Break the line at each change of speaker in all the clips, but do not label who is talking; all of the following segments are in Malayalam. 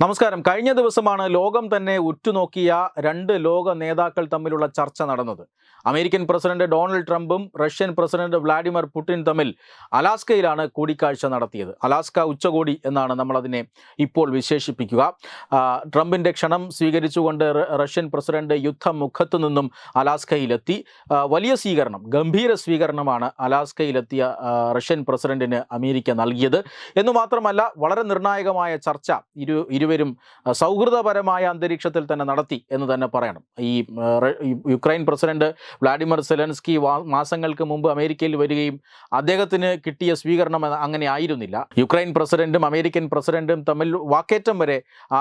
നമസ്കാരം. കഴിഞ്ഞ ദിവസമാണ് ലോകം തന്നെ ഉറ്റുനോക്കിയ രണ്ട് ലോക നേതാക്കൾ തമ്മിലുള്ള ചർച്ച നടന്നത്. അമേരിക്കൻ പ്രസിഡന്റ് ഡൊണാൾഡ് ട്രംപും റഷ്യൻ പ്രസിഡന്റ് വ്ളാഡിമിർ പുടിൻ തമ്മിൽ അലാസ്കയിലാണ് കൂടിക്കാഴ്ച നടത്തിയത്. അലാസ്ക ഉച്ചകോടി എന്നാണ് നമ്മളതിനെ ഇപ്പോൾ വിശേഷിപ്പിക്കുക. ട്രംപിന്റെ ക്ഷണം സ്വീകരിച്ചുകൊണ്ട് റഷ്യൻ പ്രസിഡന്റ് യുദ്ധമുഖത്തു നിന്നും അലാസ്കയിലെത്തി. വലിയ സ്വീകരണം ഗംഭീര സ്വീകരണമാണ് അലാസ്കയിലെത്തിയ റഷ്യൻ പ്രസിഡന്റിന് അമേരിക്ക നൽകിയത്. എന്നു മാത്രമല്ല വളരെ നിർണായകമായ ചർച്ച ഇരു ഇരുവരും സൗഹൃദപരമായ അന്തരീക്ഷത്തിൽ തന്നെ നടത്തി എന്ന് തന്നെ പറയണം. ഈ യുക്രൈൻ പ്രസിഡന്റ് വ്ളാഡിമിർ സെലൻസ്കി മാസങ്ങൾക്ക് മുമ്പ് അമേരിക്കയിൽ വരികയും അദ്ദേഹത്തിന് കിട്ടിയ സ്വീകരണം അങ്ങനെ ആയിരുന്നില്ല. യുക്രൈൻ പ്രസിഡന്റും അമേരിക്കൻ പ്രസിഡന്റും തമ്മിൽ വാക്കേറ്റം വരെ ആ,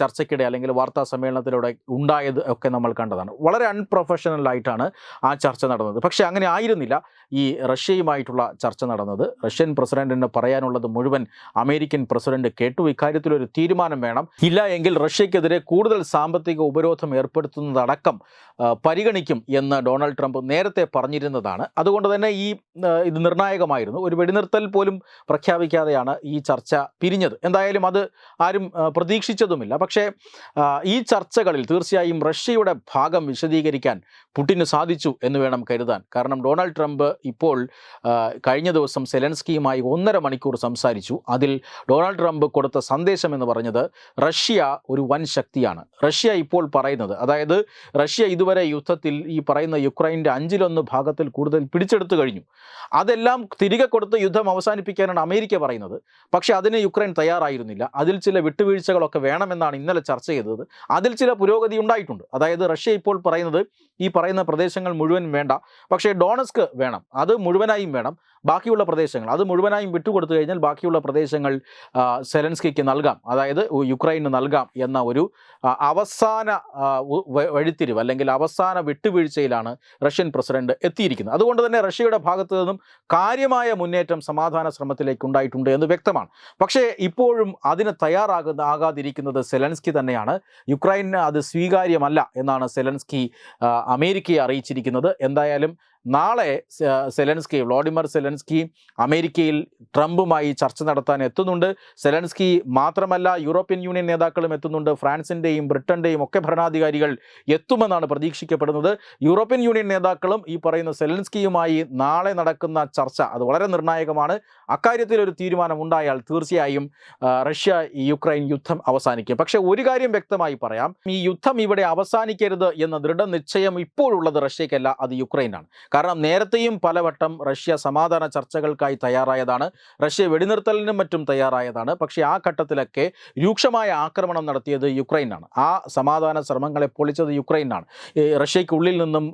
ചർച്ചയ്ക്കിടെ അല്ലെങ്കിൽ വാർത്താ സമ്മേളനത്തിലൂടെ ഉണ്ടായത് ഒക്കെ നമ്മൾ കണ്ടതാണ്. വളരെ അൺപ്രൊഫഷണൽ ആയിട്ടാണ് ആ ചർച്ച നടന്നത്. പക്ഷേ അങ്ങനെ ആയിരുന്നില്ല. ഈ റഷ്യയുമായിട്ടുള്ള ചർച്ച നടന്നത്. റഷ്യൻ പ്രസിഡന്റിന് പറയാനുള്ളത് മുഴുവൻ അമേരിക്കൻ പ്രസിഡന്റ് കേട്ടു. ഇക്കാര്യത്തിൽ ഒരു തീരുമാനം വേണം. ഇല്ല എങ്കിൽ റഷ്യക്കെതിരെ കൂടുതൽ സാമ്പത്തിക ഉപരോധം ഏർപ്പെടുത്തുന്നതടക്കം പരിഗണിക്കും എന്ന് ഡൊണാൾഡ് ട്രംപ് നേരത്തെ പറഞ്ഞിരുന്നതാണ്. അതുകൊണ്ട് തന്നെ ഈ ഇത് നിർണായകമായിരുന്നു. ഒരു വെടിനിർത്തൽ പോലും പ്രഖ്യാപിക്കാതെയാണ് ഈ ചർച്ച പിരിഞ്ഞത്. എന്തായാലും അത് ആരും പ്രതീക്ഷിച്ചതുമില്ല. പക്ഷേ ഈ ചർച്ചകളിൽ തീർച്ചയായും റഷ്യയുടെ ഭാഗം വിശദീകരിക്കാൻ പുടിന് സാധിച്ചു എന്ന് വേണം കരുതാൻ. കാരണം ഡൊണാൾഡ് ട്രംപ് ഇപ്പോൾ കഴിഞ്ഞ ദിവസം സെലൻസ്കിയുമായി ഒന്നര മണിക്കൂർ സംസാരിച്ചു. അതിൽ ഡൊണാൾഡ് ട്രംപ് കൊടുത്ത സന്ദേശം എന്ന് പറഞ്ഞത് റഷ്യ ഒരു വൻ ശക്തിയാണ്. റഷ്യ ഇപ്പോൾ പറയുന്നത് അതായത് റഷ്യ ഇതുവരെ യുദ്ധത്തിൽ ഈ പറയുന്ന യുക്രൈന്റെ അഞ്ചിലൊന്ന് ഭാഗത്തിൽ കൂടുതൽ പിടിച്ചെടുത്തു കഴിഞ്ഞു. അതെല്ലാം തിരികെ കൊടുത്ത് യുദ്ധം അവസാനിപ്പിക്കാനാണ് അമേരിക്ക പറയുന്നത്. പക്ഷേ അതിന് യുക്രൈൻ തയ്യാറായിരുന്നില്ല. അതിൽ ചില വിട്ടുവീഴ്ചകളൊക്കെ വേണമെന്നാണ് ഇന്നലെ ചർച്ച ചെയ്തത്. അതിൽ ചില പുരോഗതി ഉണ്ടായിട്ടുണ്ട്. അതായത് റഷ്യ ഇപ്പോൾ പറയുന്നത് ഈ പറയുന്ന പ്രദേശങ്ങൾ മുഴുവൻ വേണ്ട. പക്ഷേ ഡോണസ്ക് വേണം. അത് മുഴുവനായും വേണം. ബാക്കിയുള്ള പ്രദേശങ്ങൾ അത് മുഴുവനായും വിട്ടുകൊടുത്തു കഴിഞ്ഞാൽ ബാക്കിയുള്ള പ്രദേശങ്ങൾ സെലൻസ്കിക്ക് നൽകാം. അതായത് യുക്രൈന് നൽകാം എന്ന ഒരു അവസാന വഴിത്തിരിവ് അല്ലെങ്കിൽ അവസാന വിട്ടുവീഴ്ചയിലാണ് റഷ്യൻ പ്രസിഡന്റ് എത്തിയിരിക്കുന്നത്. അതുകൊണ്ട് തന്നെ റഷ്യയുടെ ഭാഗത്തു നിന്നും കാര്യമായ മുന്നേറ്റം സമാധാന ശ്രമത്തിലേക്ക് ഉണ്ടായിട്ടുണ്ട് എന്ന് വ്യക്തമാണ്. പക്ഷേ ഇപ്പോഴും അതിന് തയ്യാറാകുന്ന ആകാതിരിക്കുന്നത് സെലൻസ്കി തന്നെയാണ്. യുക്രൈന് അത് സ്വീകാര്യമല്ല എന്നാണ് സെലൻസ്കി അമേരിക്കയെ അറിയിച്ചിരിക്കുന്നത്. എന്തായാലും നാളെ സെലൻസ്കി വ്ളോഡിമർ സെലൻസ്കി അമേരിക്കയിൽ ട്രംപുമായി ചർച്ച നടത്താൻ എത്തുന്നുണ്ട്. സെലൻസ്കി മാത്രമല്ല യൂറോപ്യൻ യൂണിയൻ നേതാക്കളും എത്തുന്നുണ്ട്. ഫ്രാൻസിന്റെയും ബ്രിട്ടന്റെയും ഒക്കെ ഭരണാധികാരികൾ എത്തുമെന്നാണ് പ്രതീക്ഷിക്കപ്പെടുന്നത്. യൂറോപ്യൻ യൂണിയൻ നേതാക്കളും ഈ പറയുന്ന സെലൻസ്കിയുമായി നാളെ നടക്കുന്ന ചർച്ച അത് വളരെ നിർണായകമാണ്. അക്കാര്യത്തിൽ ഒരു തീരുമാനം ഉണ്ടായാൽ തീർച്ചയായും റഷ്യ ഈ യുക്രൈൻ യുദ്ധം അവസാനിക്കും. പക്ഷേ ഒരു കാര്യം വ്യക്തമായി പറയാം. ഈ യുദ്ധം ഇവിടെ അവസാനിക്കരുത് എന്ന ദൃഢനിശ്ചയം ഇപ്പോഴുള്ളത് റഷ്യക്കല്ല അത് യുക്രൈനാണ്. കാരണം നേരത്തെയും പലവട്ടം റഷ്യ സമാധാന ചർച്ചകൾക്കായി തയ്യാറായതാണ്. റഷ്യ വെടിനിർത്തലിനും മറ്റും തയ്യാറായതാണ്. പക്ഷേ ആ ഘട്ടത്തിലൊക്കെ രൂക്ഷമായ ആക്രമണം നടത്തിയത് യുക്രൈനാണ്. ആ സമാധാന ശ്രമങ്ങളെ പൊളിച്ചത് യുക്രൈനാണ്. റഷ്യയ്ക്കുള്ളിൽ നിന്നും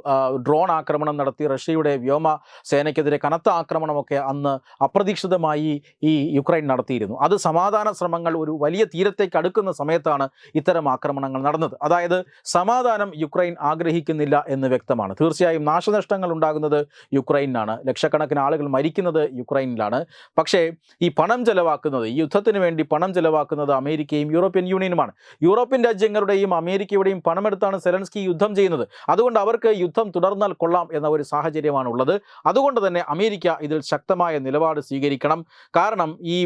ഡ്രോൺ ആക്രമണം നടത്തി റഷ്യയുടെ വ്യോമ സേനയ്ക്കെതിരെ കനത്ത ആക്രമണമൊക്കെ അന്ന് അപ്രതീക്ഷിതമായി ഈ യുക്രൈൻ നടത്തിയിരുന്നു. അത് സമാധാന ശ്രമങ്ങൾ ഒരു വലിയ തീരത്തേക്ക് അടുക്കുന്ന സമയത്താണ് ഇത്തരം ആക്രമണങ്ങൾ നടന്നത്. അതായത് സമാധാനം യുക്രൈൻ ആഗ്രഹിക്കുന്നില്ല എന്ന് വ്യക്തമാണ്. തീർച്ചയായും നാശനഷ്ടങ്ങൾ ഉണ്ടാകുന്നത് യുക്രൈനിലാണ്. ലക്ഷക്കണക്കിന് ആളുകൾ മരിക്കുന്നത് യുക്രൈനിലാണ്. പക്ഷേ ഈ പണം ചെലവാക്കുന്നത് ഈ യുദ്ധത്തിന് വേണ്ടി പണം ചെലവാക്കുന്നത് അമേരിക്കയും യൂറോപ്യൻ യൂണിയനുമാണ്. യൂറോപ്യൻ രാജ്യങ്ങളുടെയും അമേരിക്കയുടെയും പണമെടുത്താണ് സെലൻസ്കി യുദ്ധം ചെയ്യുന്നത്. അതുകൊണ്ട് അവർക്ക് യുദ്ധം തുടർന്നാൽ കൊള്ളാം എന്ന ഒരു സാഹചര്യമാണ് ഉള്ളത് അതുകൊണ്ട് തന്നെ അമേരിക്ക ഇതിൽ ശക്തമായ നിലപാട് സ്വീകരിക്കണം. കാരണം ഈ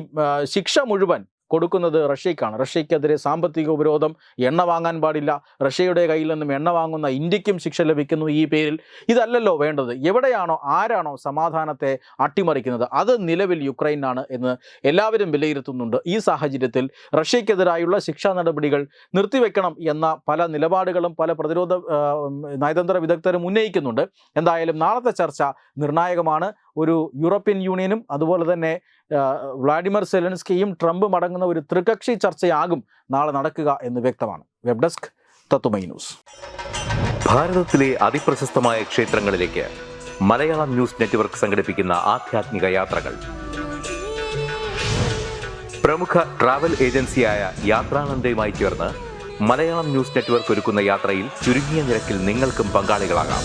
ശിക്ഷ മുഴുവൻ കൊടുക്കുന്നത് റഷ്യക്കാണ്. റഷ്യക്കെതിരെ സാമ്പത്തിക ഉപരോധം എണ്ണ വാങ്ങാൻ പാടില്ല. റഷ്യയുടെ കയ്യിൽ നിന്നും എണ്ണ വാങ്ങുന്ന ഇന്ത്യക്കും ശിക്ഷ ലഭിക്കുന്നു ഈ പേരിൽ. ഇതല്ലല്ലോ വേണ്ടത്. എവിടെയാണോ ആരാണോ സമാധാനത്തെ അട്ടിമറിക്കുന്നത്? അത് നിലവിൽ യുക്രൈനാണ് എന്ന് എല്ലാവരും വിലയിരുത്തുന്നുണ്ട്. ഈ സാഹചര്യത്തിൽ റഷ്യക്കെതിരായുള്ള ശിക്ഷാ നടപടികൾ നിർത്തിവെക്കണം എന്ന പല നിലപാടുകളും പല പ്രതിരോധ നയതന്ത്ര വിദഗ്ധരും ഉന്നയിക്കുന്നുണ്ട്. എന്തായാലും നാളത്തെ ചർച്ച നിർണായകമാണ്. ഒരു യൂറോപ്യൻ യൂണിയനും അതുപോലെ തന്നെ വ്ളാഡിമർ സെലൻസ്കിയും ട്രംപും അടങ്ങുന്ന ഒരു ത്രികക്ഷി ചർച്ചയാകും നാളെ നടക്കുക എന്ന് വ്യക്തമാണ്. വെബ് ഡെസ്ക് തത്തുമൈ ന്യൂസ്.
ഭാരതത്തിലെ അതിപ്രശസ്തമായ ക്ഷേത്രങ്ങളിലേക്ക് മലയാളം ന്യൂസ് നെറ്റ്വർക്ക് സംഘടിപ്പിക്കുന്ന ആധ്യാത്മിക യാത്രകൾ. പ്രമുഖ ട്രാവൽ ഏജൻസിയായ യാത്രാനന്ദയുമായി ചേർന്ന് മലയാളം ന്യൂസ് നെറ്റ്വർക്ക് ഒരുക്കുന്ന യാത്രയിൽ ചുരുങ്ങിയ നിരക്കിൽ നിങ്ങൾക്കും പങ്കാളികളാകാം.